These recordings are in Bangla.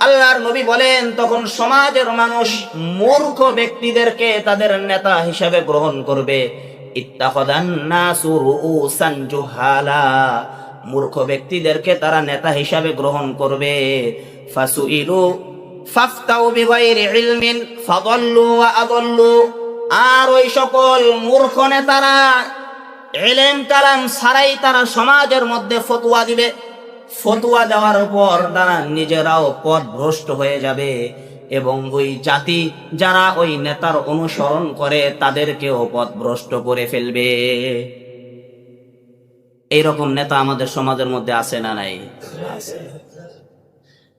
আল্লাহর নবী বলেন, তখন সমাজের মানুষ মূর্খ ব্যক্তিদেরকে তাদের নেতা হিসাবে গ্রহণ করবে। মূর্খ ব্যক্তিদেরকে তারা নেতা হিসাবে গ্রহণ করবে। আর ওই সকল মূর্খ নেতারা এলেম কালাম ছাড়াই তারা সমাজের মধ্যে ফতুয়া দিবে। ফতুয়া দেওয়ার পর তারা নিজেরাও পথ ভ্রষ্ট হয়ে যাবে এবং ওই জাতি যারা ওই নেতার অনুসরণ করে তাদেরকেও পথ ভ্রষ্ট করে ফেলবে। এইরকম নেতা আমাদের সমাজের মধ্যে আছে না নাই?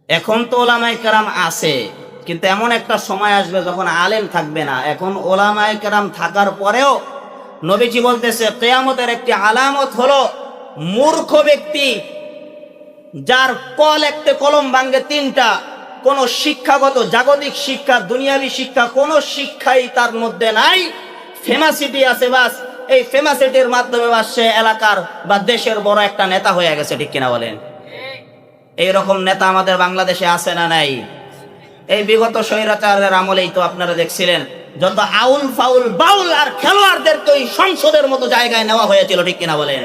এখন তো ওলামাই কেরাম আছে, কিন্তু এমন একটা সময় আসবে যখন আলেম থাকবে না। এখন ওলামাই কেরাম থাকার পরেও নবীজি বলতেছে, কেয়ামতের একটি আলামত হলো মূর্খ ব্যক্তি যার কল একটা কলম ভাঙ্গে তিনটা, কোন শিক্ষাগত জাগতিক শিক্ষা, দুনিয়াবি শিক্ষা, কোন শিক্ষাই তার মধ্যে নাই। ফেমাসিটি আছে বাস, এই ফেমাসিটির মাধ্যমে বাস সে এলাকার বা দেশের বড় একটা নেতা হয়ে গেছে, ঠিক কিনা বলেন? এই রকম নেতা আমাদের বাংলাদেশে আছে না নাই? এই বিগত স্বৈরাচারের আমলেই তো আপনারা দেখছিলেন যত আউল ফাউল বাউল আর খেলোয়াড়দেরকে ওই সংসদের মতো জায়গায় নেওয়া হয়েছিল, ঠিক কিনা বলেন?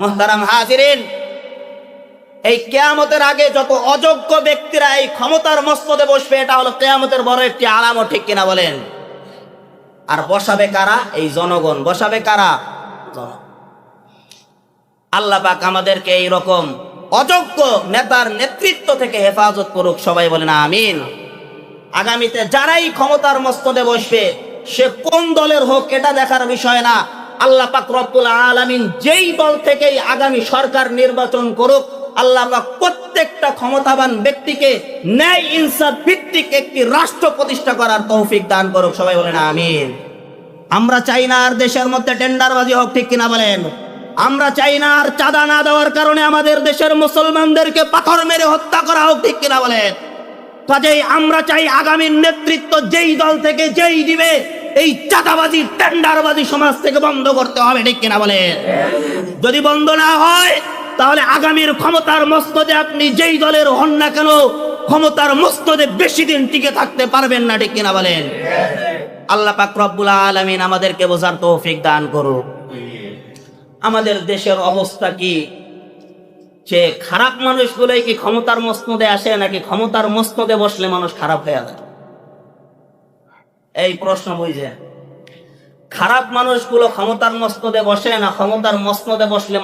মোহতারাম হাজিরিন, এই কেয়ামতের আগে যত অযোগ্য ব্যক্তিরা এই ক্ষমতার মস্তদে বসবে, এটা হলো কেয়ামতের বড় একটি আলামত, ঠিক কিনা বলেন? আর বসাবে কারা? এই জনগণ। বসাবে কারা? আল্লাহ পাক আমাদেরকে এই রকম অযোগ্য নেতার নেতৃত্ব থেকে হেফাজত করুক, সবাই বলেন আমিন। আগামীতে যারাই ক্ষমতার মস্তদে বসবে, সে কোন দলের হোক এটা দেখার বিষয় না। আল্লাহ পাক রব্বুল আলামিন যেই দল থেকেই আগামী সরকার নির্বাচন করুক, আল্লাহ পাক প্রত্যেকটা ক্ষমতাবান ব্যক্তিকে ন্যায় ইনসাফ ভিত্তিক একটি রাষ্ট্র প্রতিষ্ঠা করার তৌফিক দান করুক, সবাই বলেন আমিন। আমরা চাই না আর দেশের মধ্যে টেন্ডারবাজি হোক, ঠিক কিনা বলেন? আমরা চাই না আর চাঁদা না দেওয়ার কারণে আমাদের দেশের মুসলমানদেরকে পাথর মেরে হত্যা করা হোক, ঠিক কিনা বলেন? কাজেই আমরা চাই আগামীর নেতৃত্ব যেই দল থেকে যেই দিবে, এই চাঁদাবাজি, টেন্ডারবাজি সমাজ থেকে বন্ধ করতে হবে, ঠিক কিনা বলেন? যদি বন্ধ না হয়, তাহলে আগামীর ক্ষমতার মস্তদে আপনি যেই দলের হন না কেন, ক্ষমতার মস্তদে বেশি দিন টিকে থাকতে পারবেন না, ঠিক কিনা বলেন? আল্লাহ পাক রব্বুল আলামিন আমাদেরকে বোঝার তৌফিক দান করুক। আমাদের দেশের অবস্থা কি? যে খারাপ মানুষগুলোই কি ক্ষমতার মস্তদে আসে নাকি ক্ষমতার মস্তদে বসলে মানুষ খারাপ হয়ে যায়? এই প্রশ্ন বুঝে। খারাপ মানুষগুলো ক্ষমতার মস্তদে বসে না ক্ষমতার মস্তদে বসলে